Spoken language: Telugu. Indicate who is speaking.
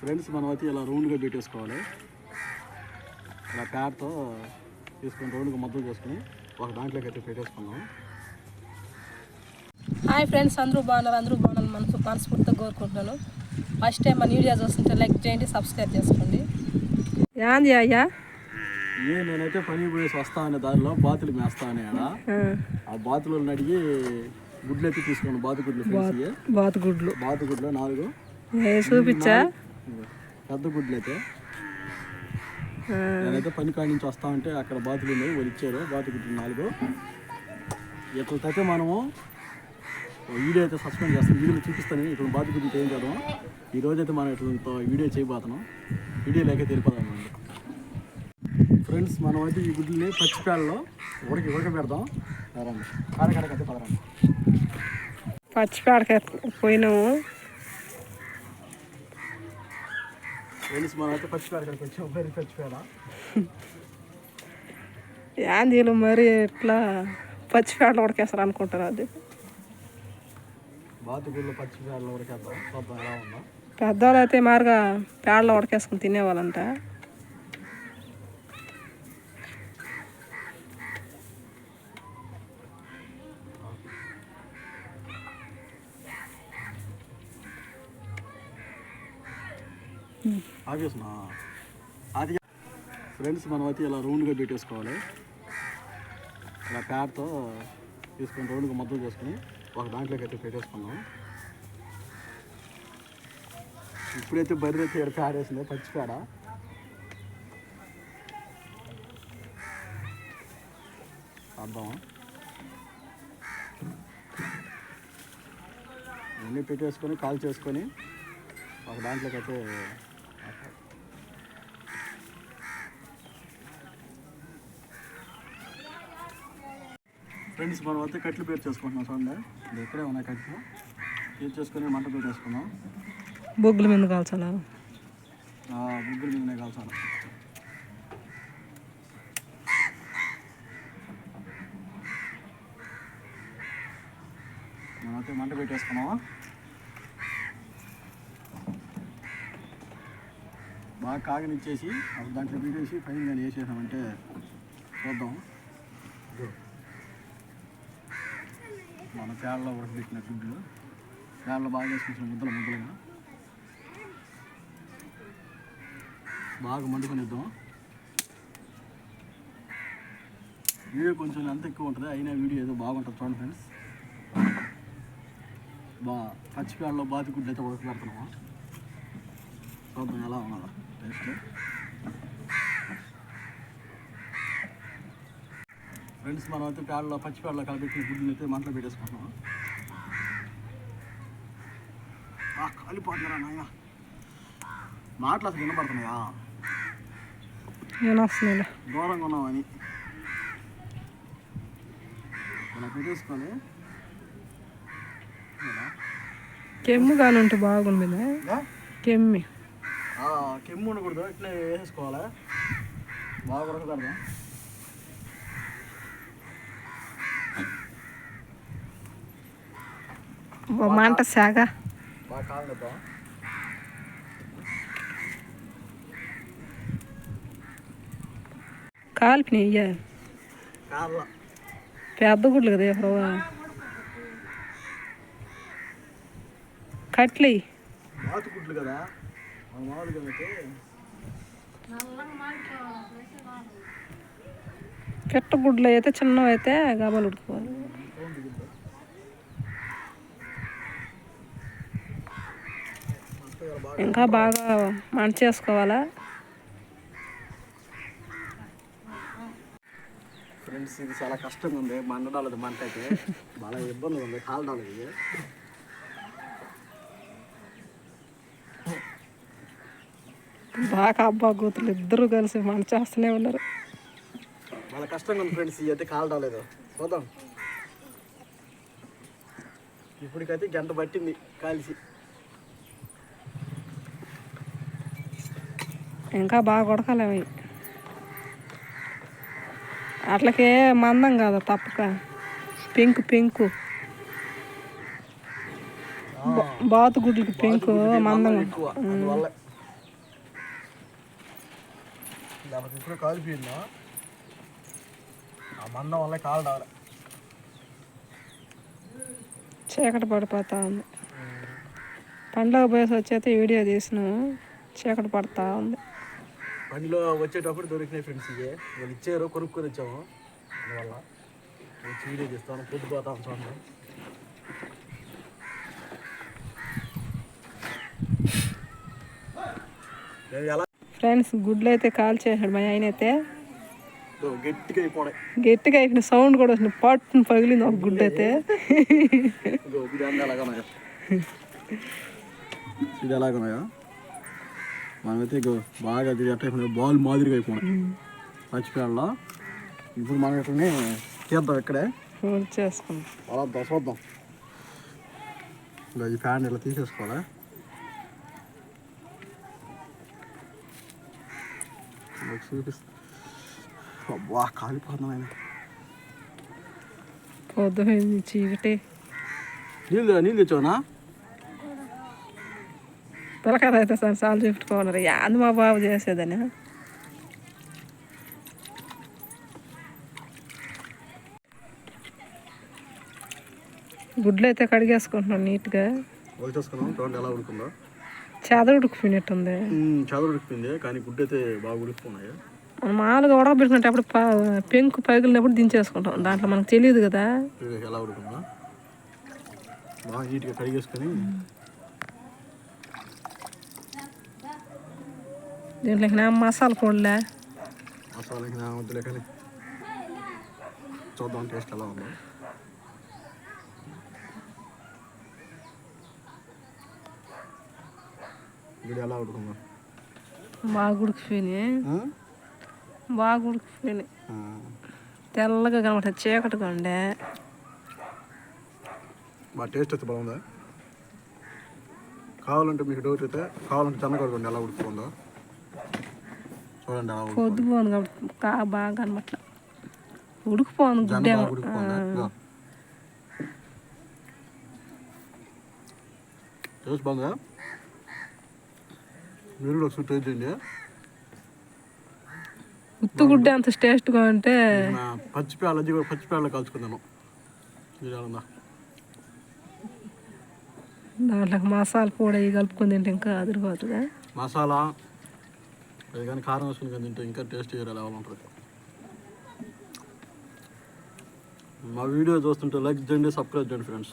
Speaker 1: ఫ్రెండ్స్ మనం అయితే ఇలా రౌండ్గా పెట్టేసుకోవాలి. ఇలా ప్యాడ్తో తీసుకొని రౌండ్గా ముద్దలు చేసుకుని ఒక దాంట్లోకి అయితే పెట్టేసుకున్నాం
Speaker 2: హాయ్ ఫ్రెండ్స్ అందరూ బాగున్నారు అందరూ బాగున్నారు. మనసు మనస్ఫూర్తిగా కోరుకుంటున్నాను. ఫస్ట్ టైం మన వీడియో చూస్తుంటే లైక్ చేయండి సబ్స్క్రైబ్ చేసుకోండి. యాంది అయ్యా?
Speaker 1: ఏ నేనైతే పని పోయేసి వస్తా అనే దారిలో బాతులు మేస్తా అనే ఆడ ఆ బాతులను అడిగి గుడ్లు అయితే తీసుకున్నాను బాతు గుడ్లు ఫ్రెండ్స్
Speaker 2: బాతు గుడ్లు
Speaker 1: బాతు గుడ్లు నాలుగు
Speaker 2: చూపించా?
Speaker 1: పెద్ద గుడ్లు అయితే. నేనైతే పని కాడి నుంచి వస్తా ఉంటే అక్కడ బాతులు ఉన్నాయి వాళ్ళు ఇచ్చారు. బాతు గుడ్లు నాలుగు. ఇట్లయితే మనము వీడియో అయితే సస్పెండ్ చేస్తాం. వీడియోలో చూపిస్తాను. ఇట్లా బాతు గుడ్లు ఏం చేద్దాం ఈ అయితే మనం ఇట్లా వీడియో చేయబోతున్నాం. వీడియో లేక తెలిపోదాం ఫ్రెండ్స్ మనం అయితే ఈ గుడ్లని పచ్చిపేడలో ఉడకి ఉడకబెడదాం రండి. కాడకాడకైతే పదరండి.
Speaker 2: పచ్చిపేడకి పోయినాము.
Speaker 1: ఫ్రెండ్స్ మనం అయితే పచ్చిపేడ కడికి వచ్చాం. మరి పచ్చిపేడ
Speaker 2: యాందీలు మరి ఎట్లా పచ్చిపేడలు ఉడకేస్తారు అనుకుంటారు అది?
Speaker 1: పచ్చిపేడలో
Speaker 2: పెద్దవాళ్ళు అయితే మారుగా పేడలో ఉడకేసుకుని తినేవాళ్ళంట.
Speaker 1: ఆగేస్తున్నా. అది ఫ్రెండ్స్ మనం అయితే ఇలా రౌండ్గా పెట్టేసుకోవాలి. ఇలా ప్యాడ్తో తీసుకొని రౌండ్గా మద్దతు చేసుకుని ఒక దాంట్లోకి అయితే పెట్టేసుకున్నాం ఇప్పుడైతే బర్రె అయితే ఇక్కడ ప్యాడ్ వేసింది పచ్చి ప్యాడ? అర్థమా? అన్నీ పెట్టేసుకొని కాల్ చేసుకొని ఒక దాంట్లోకి అయితే ఫ్రెండ్స్ మనం అయితే కట్లు పేరు చేసుకుంటున్నాం చూడండి ఇది ఇక్కడే ఉన్నాయి కట్లు. పేరు చేసుకొని మంట పెట్టేసుకున్నాం
Speaker 2: బొగ్గుల మీద కాల్చాలా?
Speaker 1: ఆ ముగ్గురు మీదనే కాల్చాలి. మనమైతే మంట పెట్టేసుకున్నామా బాగా కాగనిచ్చేసి అప్పుడు దాంట్లో పెట్టేసి పైన కానీ వేసేసామంటే చూద్దాం. మన పేడలో ఉడకబెట్టిన గుడ్లు. పేడలో బాగా వేసుకొచ్చిన ముద్దలు ముద్దలుగా. బాగా మండుకొనిద్దాం. వీడియో కొంచెం ఎంత ఎక్కువ ఉంటుంది అయినా వీడియో ఏదో బాగుంటుంది చూడండి ఫ్రెండ్స్ బా పచ్చిపేడలో బాతి గుడ్లు అయితే ఉడకబెడుతున్నామా చూద్దాం ఎలా ఉన్నదా టేస్ట్ ఫ్రెండ్స్ మనం అయితే పేడలో పచ్చిపేడలో కలిపెట్టిన గుడ్లు అయితే మంటలో పెట్టేసుకుంటున్నాం. కాలిపోతున్నారా నాయన? మాటలు అసలు వినపడుతున్నాయా
Speaker 2: నేను వస్తున్నాను
Speaker 1: దూరంగా ఉన్నామని ఇలా ఇలా.
Speaker 2: కెమ్ము కానీ ఉంటే బాగుంది. కెమ్మి.
Speaker 1: కెమ్ము ఉండకూడదు ఇట్లా వేసేసుకోవాలి? బాగా ఉడకదాం
Speaker 2: ఓ మంట సాగ.
Speaker 1: బాగా కాగనిద్దాం
Speaker 2: కాల్పినాయి
Speaker 1: కాళ్ళ
Speaker 2: పెద్ద గుడ్లు కదా కట్లయి.
Speaker 1: బాతు గుడ్లు కదా? మామూలుగా
Speaker 2: పిట్ట గుడ్లు అయితే చిన్నవి అయితే గబాలు ఉడుకోవాలి
Speaker 1: బాగా
Speaker 2: ఇంకా బాగా మంట చేసుకోవాలా
Speaker 1: ఫ్రెండ్స్ ఇది చాలా కష్టంగా ఉంది మండడాలది మంట అయితే చాలా ఇబ్బంది ఉంది కాలడాలి
Speaker 2: బాగా అబ్బా కూతురు ఇద్దరు కలిసి మంట చేస్తూనే ఉన్నారు.
Speaker 1: చాలా కష్టంగా ఉంది ఫ్రెండ్స్ అయితే కాలడాలేదు చూద్దాం ఇప్పటికైతే గంట పట్టింది కాల్చి
Speaker 2: ఇంకా బాగా కొడకాలి అట్లకే మందం కాదు తప్పక. పెంకు పెంకు. బా- బాతు గుడ్లకి పెంకు మందం.
Speaker 1: లేకపోతే ఇప్పుడు కాలిపోయిందా ఆ మందం వల్ల కాలు రావాలి
Speaker 2: చీకటి పడిపోతా ఉంది. పండగ పోయేసి వచ్చైతే వీడియో తీసినాము చీకటి పడతా ఉంది.
Speaker 1: బండిలో వచ్చేటప్పుడు దొరికినాయి ఫ్రెండ్స్ ఇవే. వాళ్ళు ఇచ్చారు కొనుక్కొని వచ్చాము. అందువల్ల వచ్చి వీడియో తీస్తాను పొద్దుపోతాం చూడండి. నేను ఎలా
Speaker 2: ఫ్రెండ్స్ గుడ్లు అయితే కాల్ చేసాడు మా ఆయన అయితే
Speaker 1: గట్టిగా అయిపోయి
Speaker 2: గట్టిగా అయిన సౌండ్ కూడా వచ్చింది. పట్టును పగిలింది ఒక గుడ్డు అయితే
Speaker 1: ఇదో ఎలాగున్నాయో మనమైతే బాగా అది బాల్ మాదిరిగా అయిపోయినాయి. మర్చిపోయాలో ఇప్పుడు మనం ఇట్లనే తీద్దాం ఇక్కడే.
Speaker 2: చేసుకున్నాం
Speaker 1: అలా వద్దాం. చూద్దాం ఇంకా ఈ ఫ్యాన్ ఇలా తీసేసుకోవాలా? మీకు చూపిస్తా. అబ్బా కాలిపోతున్నాను ఆయన
Speaker 2: పొద్దుపోయింది చీకటి
Speaker 1: నీళ్ళు నీళ్ళు తెచ్చావునా
Speaker 2: పిల్లకాయలు అయితే సార్ సార్లు చెప్పుకోవాలి యాంది మా బాబు చేసేదని. గుడ్లు అయితే కడిగేసుకుంటున్నాం నీట్గా.
Speaker 1: ఎలా ఉడుకుందో.
Speaker 2: చెద ఉడికిపోయినట్టుంది.
Speaker 1: చదువు ఉడికిపోయింది. కానీ గుడ్డు అయితే బాగా ఉడికిపోయినాయి
Speaker 2: మనం మామూలుగా ఉడకబెట్టుకునేటప్పుడు ప- పెంకు పగిలినప్పుడు దించేసుకుంటాం. దాంట్లో మనకు తెలియదు కదా.
Speaker 1: ఎలా ఉడుకుందో? బాగా నీట్గా కడిగేసుకొని
Speaker 2: దీంట్లోకి నా మసాలా పొడిలే.
Speaker 1: మసాలాకి నా వద్దులే కానీ చూద్దాం టేస్ట్ ఎలా ఉందో. ఇది ఎలా ఉడుకుందో
Speaker 2: బాగా ఉడికిపోయినాయి? బాగా ఉడికిపోయినాయి. తెల్లగా కనబడతాయి చీకటిగా ఉండే
Speaker 1: బాగా టేస్ట్ అయితే బాగుందా? కావాలంటే మీకు డౌట్ అయితే కావాలంటే చెన్నకొడకండి ఎలా ఉడుకుందో చూడండి ఎలా.
Speaker 2: పొద్దుపోను కాబట్టి కా బాగా కనబట్ల. ఉడికిపోను.
Speaker 1: టేస్ట్ బాగుందా? మీరు కూడా ఒకసారి చేయండి
Speaker 2: ఉత్తు గుడ్డ అంత టేస్ట్గా ఉంటే
Speaker 1: నా పచ్చిపేళ్ళ అది కూడా ఉందా?
Speaker 2: దాంట్లోకి మసాలా పొడి కలుపుకొని తింటే ఇంకా అదిరిపోతుందా?
Speaker 1: మసాలా అది కానీ కారం వేసుకుని కానీ తింటే ఇంకా టేస్ట్ వేరే లెవెల్ ఉంటుంది. మా వీడియో చూస్తుంటే లైక్ చేయండి సబ్స్క్రైబ్ చేయండి ఫ్రెండ్స్.